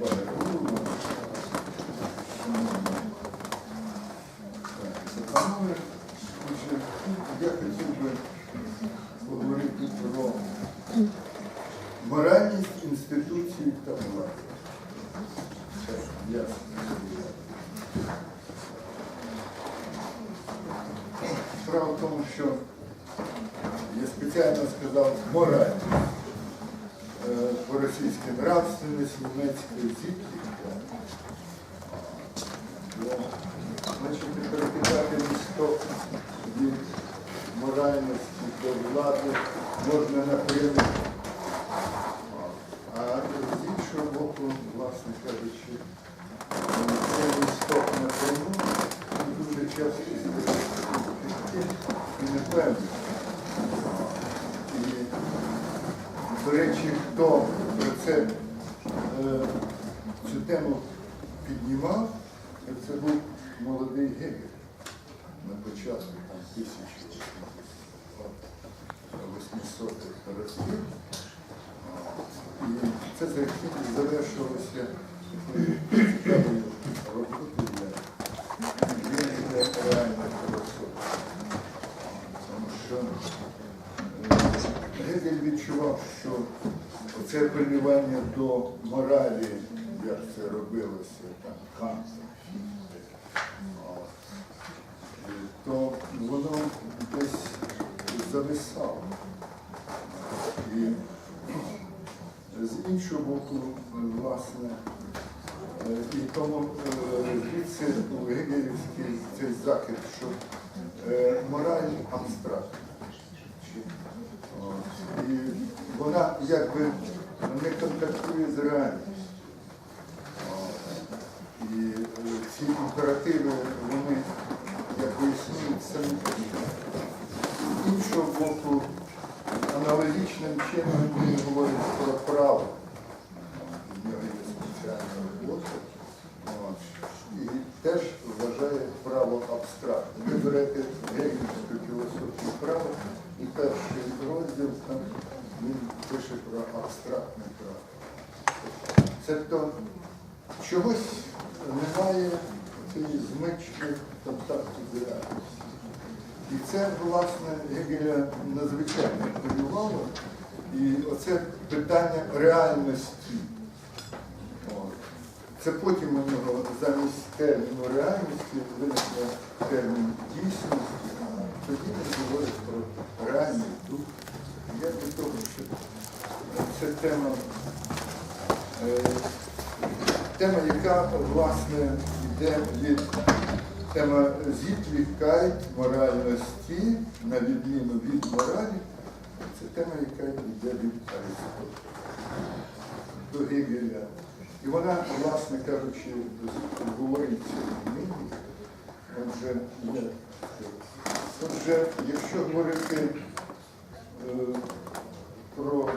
Bueno, місток від моральності до влади можна напряму. А з іншого боку, власне кажучи, цей місток напряму дуже часто і непевний. І, до речі, хто про це е, цю тему піднімав, це був молодий Гегель на початку там, 1800-х. І це завершилося цікавою роботою для реальної філософії. Тому що Гегель відчував, що це апелювання до моралі, як це робилося там Канта, Фіхте, от, е, то воно десь зависало. І з власне, е, і тому е, звідси у Гегелівський цей захід, що е, мораль абстрактна. І вона якби не контактує з реальністю. І е, ці імперативи, вони якби існують самі. З іншого боку, аналогічним чином він говорить про право. От. І теж вважає право абстрактним. Ви берете гегельську філософію права, і перший розділ там він пише про абстрактне право. Тобто чогось немає цієї змички контакту з реальністю. І це, власне, Гегеля надзвичайно хвилювало. І оце питання реальності. Це потім у нього замість терміну реальності виникне термін дійсності, а тоді він говорить про реальний дух. Я для того, що це тема, е, тема, яка, власне, йде від Тема Зітліхкайт моральності, на відміну від моралі, це тема, яка йде від Аристотеля до Гегеля. І вона, власне кажучи, говорить нині. Отже. Отже, якщо говорити е, про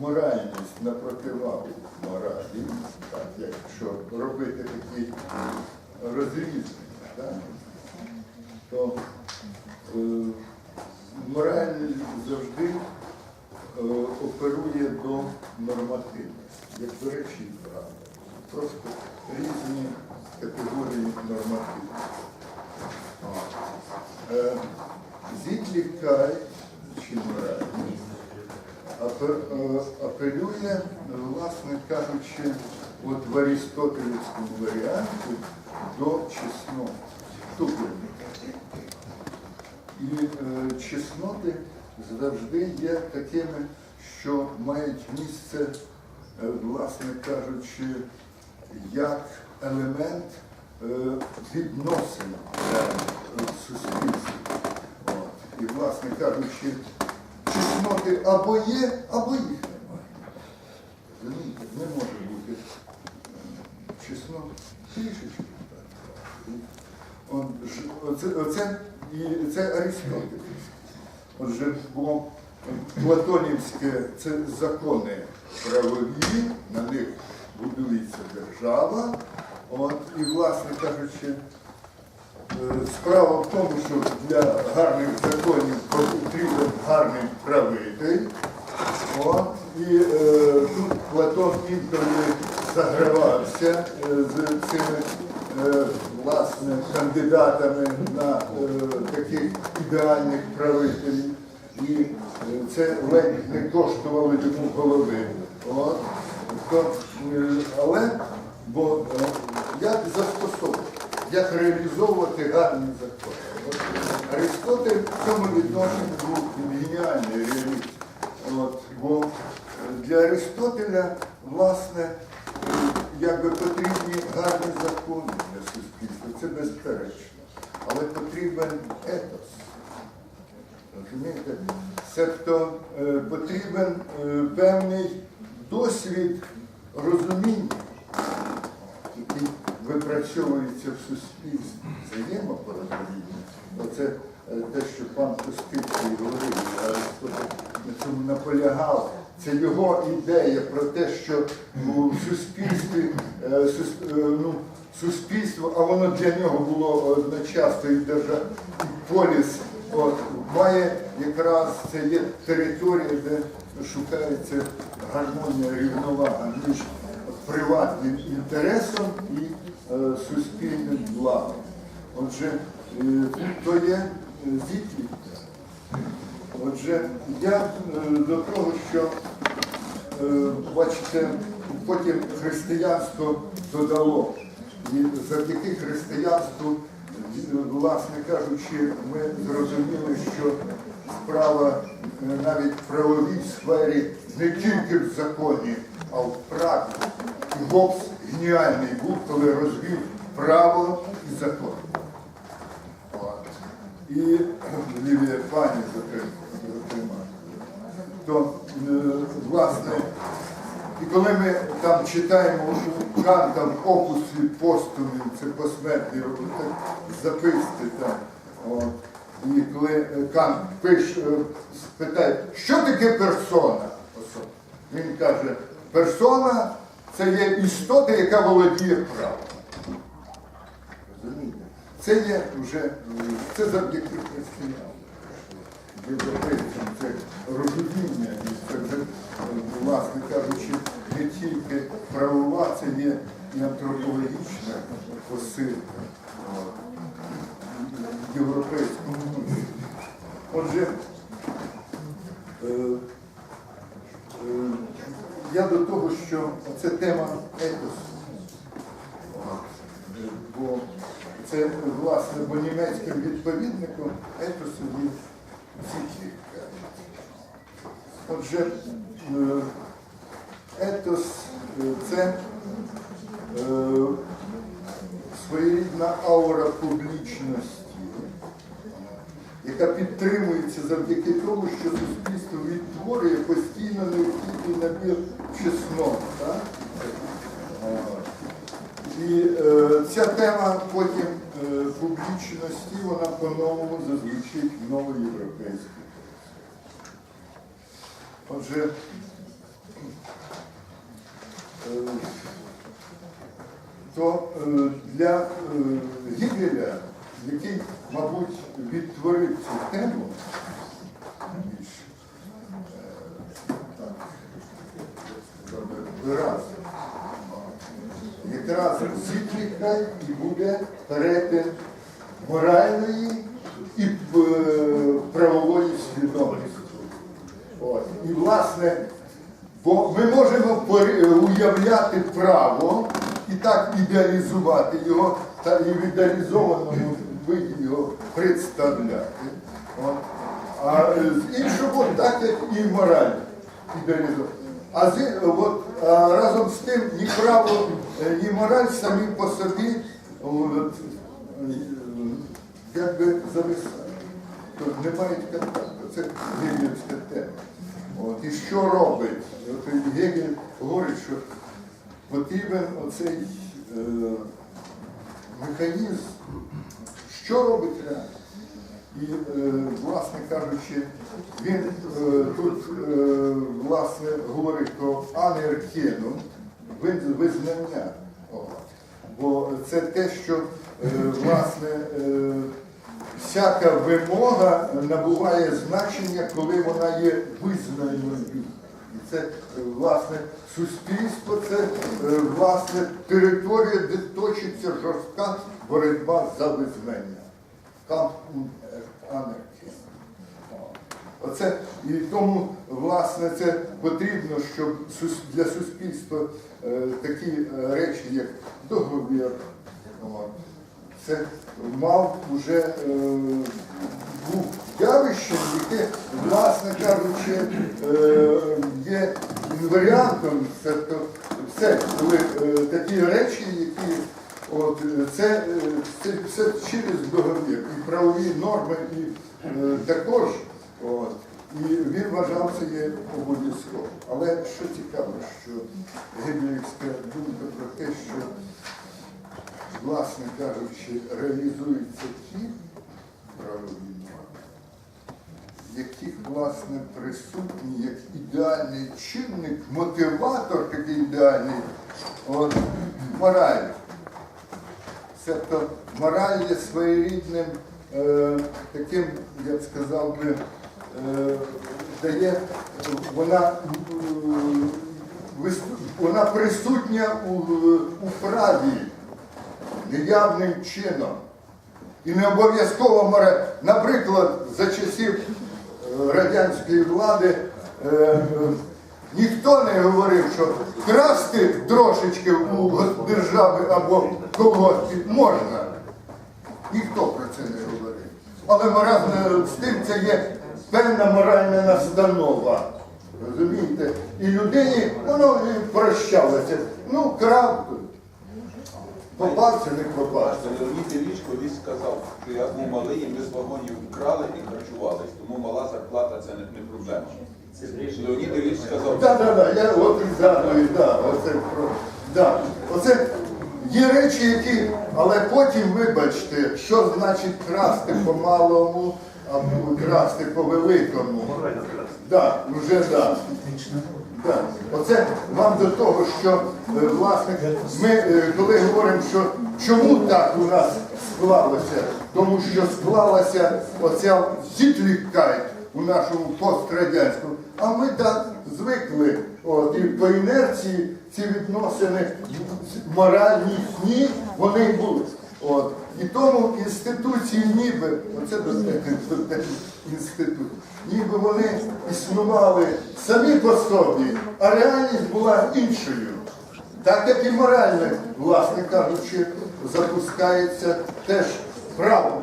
моральність на противагу моралі, так, якщо робити такі розрізнення, так, то е, мораль завжди е, оперує до нормативності, як до речі, правда. Просто різні категорії нормативності. Е, Зітлікай чи е, апелює, власне кажучи, от в Арістотелівському варіанті до чесноти. Туплених. І е, чесноти завжди є такими, що мають місце, е, власне кажучи, як елемент е, відносин е, в суспільстві. І, власне кажучи, чесноти або є, або їх немає. Розумієте? Не може бути е, чеснот трішечки. це Аристотель. Отже, бо Платонівське це закони правові, на них будується держава. От, і, власне кажучи, е, справа в тому, що для гарних законів потрібен гарний правитель. От, і е, тут Платон інколи загравався е, з цими е, власне кандидатами на е, таких ідеальних правителів. І е, це ледь не коштувало йому голови. От. Е, але бо е, як застосовувати, як реалізовувати гарний закон. От Аристотель в цьому відношенні був геніальний реаліст. Бо для Аристотеля, власне, е, якби потрібні гарні закони для суспільства, це безперечно. Але потрібен етос. Розумієте? Себто е, потрібен е, певний досвід розуміння, який випрацьовується в суспільстві, взаємопорозуміння. Оце е, те, що пан Костицький говорив, на цьому наполягав. Це його ідея про те, що у суспільстві, е, е, ну, суспільство, а воно для нього було одночасно і держава, і поліс, от, має якраз це є територія, де шукається гармонія, рівновага між приватним інтересом і е, суспільним благом. Отже, е, то є е, відповідь. Отже, я е, до того, що е, бачите, потім християнство додало. І завдяки християнству, власне кажучи, ми зрозуміли, що справа е, навіть в правовій сфері не тільки в законі, а в праві. І Гоббс геніальний був, коли розвів право і закон. От. І Лівія пані зокрема. То, е, власне, і коли ми там читаємо у Канта в опусі постумі, це посмертні записки там. От. І коли е, Кант пише, е, спитає, що таке персона? Він каже, персона це є істота, яка володіє правом. Розумієте? Це є вже е, це завдяки християнам. Європейцям це розуміння, і це вже, е, власне кажучи, не тільки правова, це є і антропологічна посилка європейському мислу. Отже, е, е, я до того, що це тема етосу. Бо це, власне, бо німецьким відповідником етосу є. Отже, е, етос е, це е, своєрідна аура публічності, яка підтримується завдяки тому, що суспільство відтворює постійно необхідний набір чеснот. І ця тема потім публічності, вона по-новому зазвучить в новоєвропейській. Отже, е, то е, для е, Гігеля, який, мабуть, відтворив цю тему, більш е, так, виразно, якраз Зітліха і буде перетин моральної і е, правової свідомості. І власне, бо ми можемо уявляти право і так ідеалізувати його, та і в ідеалізованому виді його представляти. А е, з іншого, так як і мораль ідеалізована. А, з, от, а разом з тим ні право, е, ні мораль самі по собі е, якби зависають. Тобто не мають контакту. Це гегельська тема. От, і що робить? От Гегель говорить, що потрібен оцей е, механізм, що робить реально. І, е, власне кажучи, він е, тут е, власне говорить про анеркену, визнання. Бо це те, що е, власне е, всяка вимога набуває значення, коли вона є визнаною. І це власне суспільство, це е, власне територія, де точиться жорстка боротьба за визнання. Камп анархії. Оце і тому, власне, це потрібно, щоб для суспільства е, такі е, речі, як договір, це мав уже е, був явищем, яке, власне кажучи, є інваріантом, тобто все, коли такі речі, які От це, це все через договір, і правові норми, і також. От, і він вважав це є обов'язково. Але що цікаво, що гегелівська думка про те, що, власне кажучи, реалізуються ті правові норми, яких, власне, присутній як ідеальний чинник, мотиватор такий ідеальний, от, мораль. Тобто мораль є своєрідним е, таким, я б сказав би, дає, вона, е, вона присутня у, у праві неявним чином. І не обов'язково мораль. Наприклад, за часів е, радянської влади е, е, ніхто не говорив, що красти трошечки у держави або колгоспі можна. Ніхто про це не говорив. Але морально з тим це є певна моральна настанова. Розумієте? І людині воно і прощалося. Ну, крав, попався, не попався. Леонід Ілліч колись сказав, що я був малий, і ми з вагонів вкрали і харчувались, тому мала зарплата це не, не проблема. Леонід Ілліч сказав, Так, так, так, я от і згадую, да, оце про. Да. Оце є речі, які, але потім вибачте, що значить красти по малому або красти по великому. Да, вже да. Да. Оце вам до того, що е, власне ми е, коли говоримо, що чому так у нас склалося, тому що склалася оця зітлікайт у нашому пострадянському, а ми так звикли. От, і по інерції ці відносини моральні, сні, вони були. От. І тому інституції ніби, оце інститут, ніби вони існували самі по собі, а реальність була іншою. Так як і морально, власне кажучи, запускається теж право.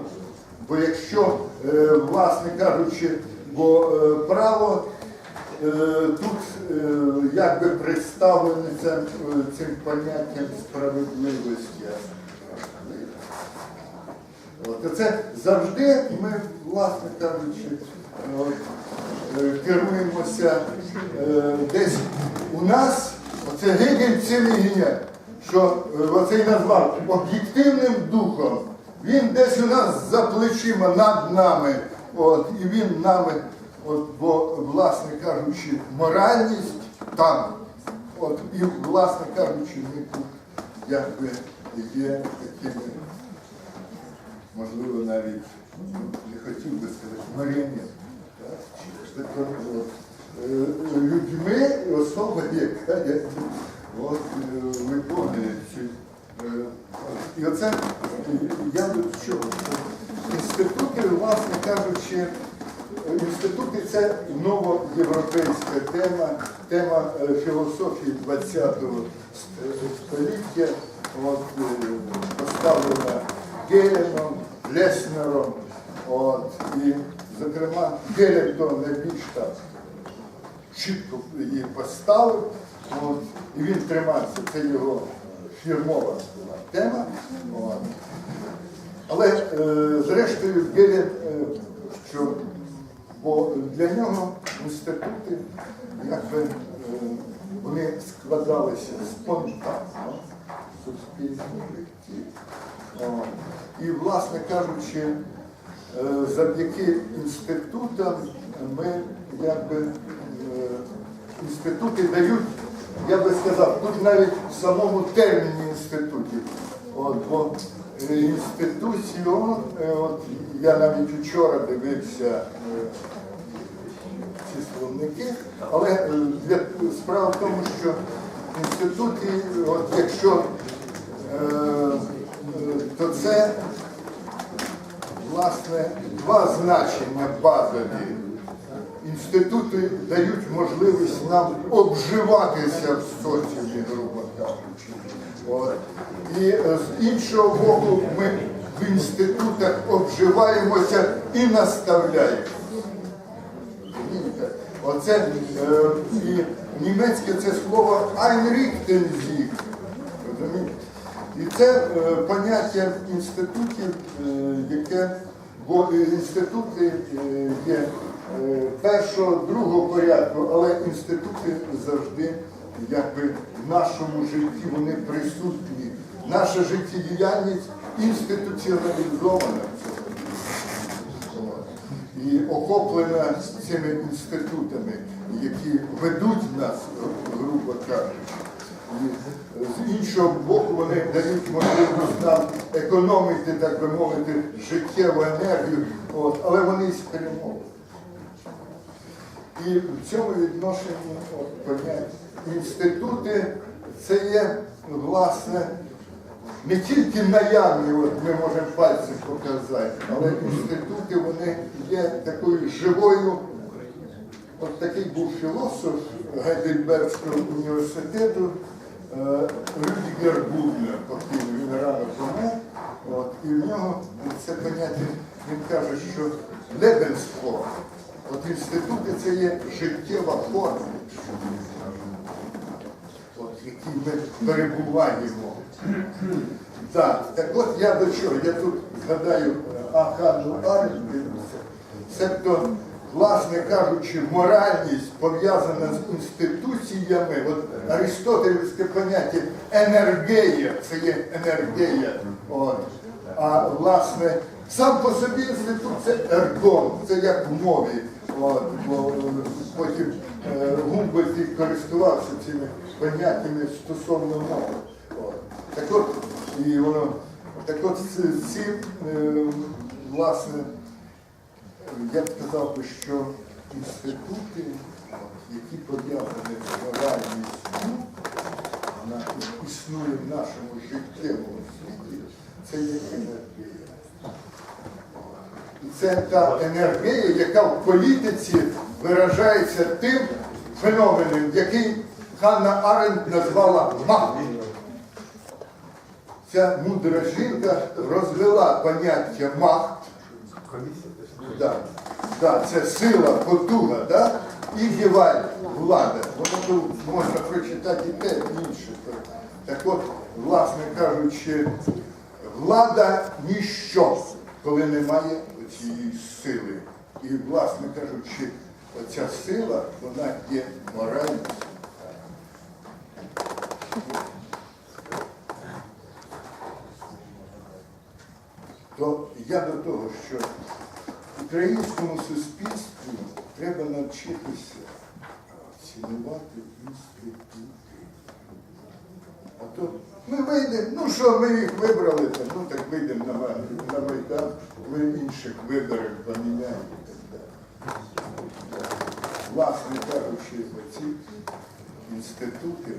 Бо якщо, е, власне кажучи, бо е, право е, тут якби представлене цим поняттям справедливості. От, це завжди ми, власне кажучи, от, е, керуємося е, десь у нас, оце Гегель цілий геніаль, що е, оцей назвав об'єктивним духом. Він десь у нас за плечима над нами, от, і він нами, от, бо, власне кажучи, моральність там. От, і, власне кажучи, ми тут якби є такими можливо, навіть ну, не хотів би сказати, маріонетки. е, Людьми, особа, яка от, е, виконує ці. е, І оце я до чого? Інститути, власне кажучи, інститути це новоєвропейська тема, тема філософії ХХ століття, от, поставлена Геленом, Леснером. От, і, зокрема, Гелен то найбільш так чітко її поставив, от, і він тримався, це його фірмова була тема. От. Але е, зрештою Гелен, е, що бо для нього інститути якби, е, вони складалися спонтанно в суспільному житті. І, власне кажучи, е, завдяки інститутам ми якби е, інститути дають, я би сказав, тут навіть в самому терміні інститутів. От, бо е, інституціон, от я навіть вчора дивився ці представники, але для, справа в тому, що інституті, от якщо то це власне два значення базові. Інститути дають можливість нам обживатися в соціумі, грубо кажучи. І е, з іншого боку, ми в інститутах обживаємося і наставляємо. Оце е, і німецьке це слово Einrichtensig. Це е, поняття інститутів, е, яке бо е, інститути є першого, другого порядку, але інститути завжди якби в нашому житті вони присутні. Наша життєдіяльність інституціоналізована. І охоплена цими інститутами, які ведуть нас, грубо кажучи. З іншого боку, вони дають можливість нам економити, так би мовити, життєву енергію, от, але вони і спрямовані. І в цьому відношенні от, поняття інститути це є, власне, не тільки наявні, от ми можемо пальцем показати, але інститути вони є такою живою. От такий був філософ Гайдельбергського університету Рюдігер Буднер, поки він рано. От, і в нього це поняття, він каже, що Лебенсформ, от інститути це є життєва форма, в якій ми перебуваємо. Так, так от я до чого? Я тут згадаю Ахану Аренд, Себто, власне кажучи, моральність пов'язана з інституціями. От Аристотелівське поняття енергія, це є енергія. От. А власне, сам по собі інститут це ергон, це як в мові. От, бо е, потім е, Гумбольд і користувався цими поняттями стосовно мови. Так от, і воно, так от ці е, власне, я б сказав би, що інститути, які пов'язані з моральністю, вона існує в нашому життєвому світі, це є енергія. І це та енергія, яка в політиці виражається тим феноменом, який Ханна Аренд назвала махом. Ця мудра жінка розвела поняття мах. Да, да, це сила, потуга, да? і гіваль, влада. Воно тут можна прочитати і те, і інше. Так от, власне кажучи, влада ніщо, коли немає цієї сили. І, власне кажучи, оця сила, вона є моральність. То я до того, що українському суспільству треба навчитися цінувати інститути. А то ми вийдемо, ну що, ми їх вибрали, там, ну так вийдемо на, на Майдан, ви інших виберемо, поміняємо і так далі. Власне кажучи, ці інститути,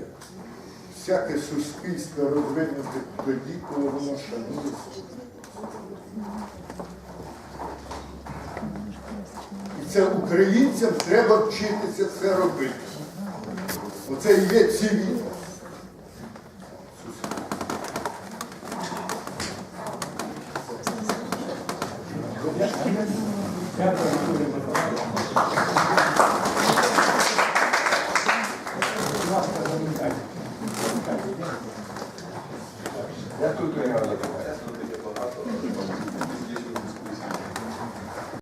всяке суспільство розвинути тоді, коли воно шанує І це українцям треба вчитися це робити. Оце є цивільність.